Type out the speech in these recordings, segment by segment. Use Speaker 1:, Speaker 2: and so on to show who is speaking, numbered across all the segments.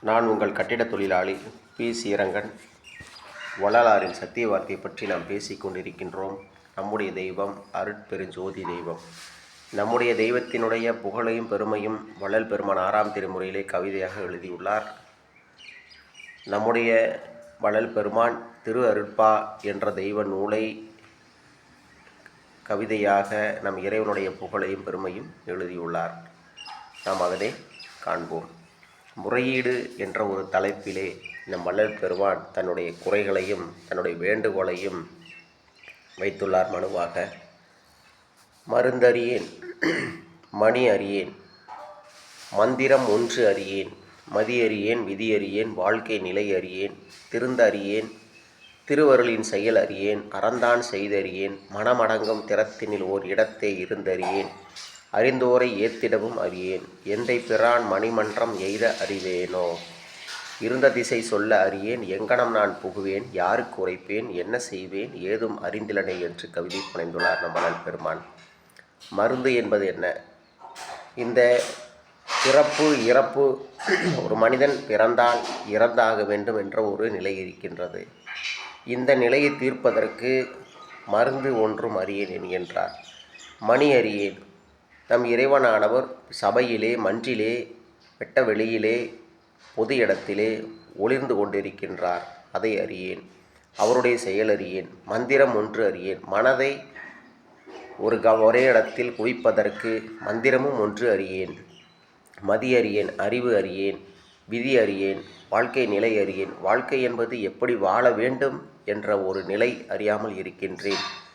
Speaker 1: நான் உங்கள் கட்டிடத் தொழிலாளி பி. சீரங்கன் வள்ளலாரின் சத்திய வார்த்தையை பற்றி நாம் பேசிக்கொண்டிருக்கின்றோம் நம்முடைய தெய்வம் அருட்பெருஞ்சோதி தெய்வம். நம்முடைய தெய்வத்தினுடைய புகழையும் பெருமையும் வள்ளல் பெருமான் ஆறாம் திருமுறையிலே கவிதையாக எழுதியுள்ளார். நம்முடைய வள்ளல் பெருமான் திரு அருட்பா என்ற தெய்வ நூலை கவிதையாக நம் இறைவனுடைய புகழையும் பெருமையும் எழுதியுள்ளார். நாம் அதனை காண்போம். முறையீடு என்ற ஒரு தலைப்பிலே நம் வள்ளல் பெருமான் தன்னுடைய குறைகளையும் தன்னுடைய வேண்டுகோளையும் வைத்துள்ளார் மனுவாக. மருந்தறியேன் மணி அறியேன் மந்திரம் ஒன்று அறியேன் மதி அறியேன் விதி அறியேன் வாழ்க்கை நிலை அறியேன் திருந்த அறியேன் திருவருளின் செயல் அறியேன் அறந்தான் செய்தறியேன் மனமடங்கும் திறத்தினில் ஓர் இடத்தே இருந்தறியேன். அறிந்தோரை ஏத்திடவும் அறியேன். எந்தை பிரான் மணிமன்றம் எய்த அறிவேனோ? இருந்த திசை சொல்ல அறியேன். எங்கனம் நான் புகுவேன். யாருக்கு உரைப்பேன்? என்ன செய்வேன்? ஏதும் அறிந்திலனே என்று கவிதை புனைந்துள்ளார் நம்மளால் பெருமான். மருந்து என்பது என்ன? இந்த பிறப்பு இறப்பு ஒரு மனிதன் பிறந்தால் இறந்தாக வேண்டும் என்ற ஒரு நிலை இருக்கின்றது. இந்த நிலையை தீர்ப்பதற்கு மருந்து ஒன்றும் அறியேன் என்கின்றார் மணி அறியேன். நம் இறைவனானவர் சபையிலே மன்றிலே வெட்ட வெளியிலே பொது இடத்திலே ஒளிர்ந்து கொண்டிருக்கின்றார். அதை அறியேன். அவருடைய செயல் அறியேன். மந்திரம் ஒன்று அறியேன். மனதை ஒரு க ஒரே இடத்தில் குவிப்பதற்கு மந்திரமும் ஒன்று அறியேன். மதி அறியேன். அறிவு அறியேன். விதி அறியேன். வாழ்க்கை நிலை அறியேன். வாழ்க்கை என்பது எப்படி வாழ வேண்டும் என்ற ஒரு நிலை அறியாமல் இருக்கின்றேன்.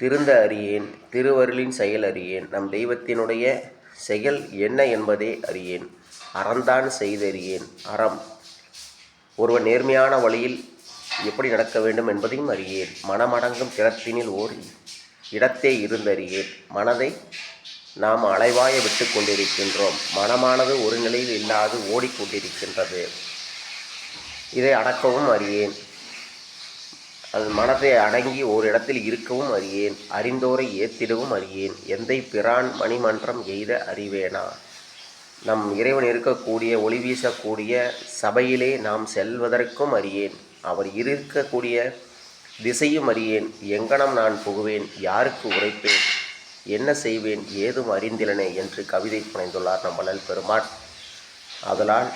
Speaker 1: திருந்த அறியேன் திருவருளின் செயல் அறியேன். நம் தெய்வத்தினுடைய செயல் என்ன என்பதே அறியேன். அறந்தான் செய்தறியேன். அறம் ஒருவன் நேர்மையான வழியில் எப்படி நடக்க வேண்டும் என்பதையும் அறியேன். மனமடங்கும் திறத்தினில் ஓர் இடத்தே இருந்தறியேன். மனதை நாம் அலைவாய விட்டு கொண்டிருக்கின்றோம். மனமானது ஒரு நிலையில் இல்லாது ஓடிக்கொண்டிருக்கின்றது. இதை அடக்கவும் அறியேன். அது மனதை அடங்கி ஓர் இடத்தில் இருக்கவும் அறியேன் அறிந்தோரை ஏத்திடவும் அறியேன். எந்தை பிரான் மணிமன்றம் எய்த அறிவேனா? நம் இறைவன் இருக்கக்கூடிய ஒளி வீசக்கூடிய சபையிலே நாம் செல்வதற்கும் அறியேன். அவர் இருக்கக்கூடிய திசையும் அறியேன். எங்கனம் நான் புகுவேன் யாருக்கு உரைப்பேன்? என்ன செய்வேன் ஏதும் அறிந்திலனே என்று கவிதை புனைந்துள்ளார் நம் வள்ளல் பெருமான். அதனால்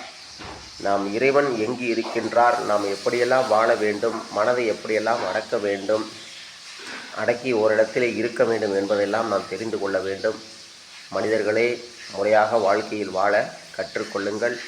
Speaker 1: நாம் இறைவன் எங்கு இருக்கின்றார்? நாம் எப்படியெல்லாம் வாழ வேண்டும்? மனதை எப்படியெல்லாம் அடக்க வேண்டும்? அடக்கி ஓரிடத்திலே இருக்க வேண்டும் என்பதெல்லாம் நாம் தெரிந்து கொள்ள வேண்டும். மனிதர்களே முறையாக வாழ்க்கையில் வாழ கற்றுக்கொள்ளுங்கள்.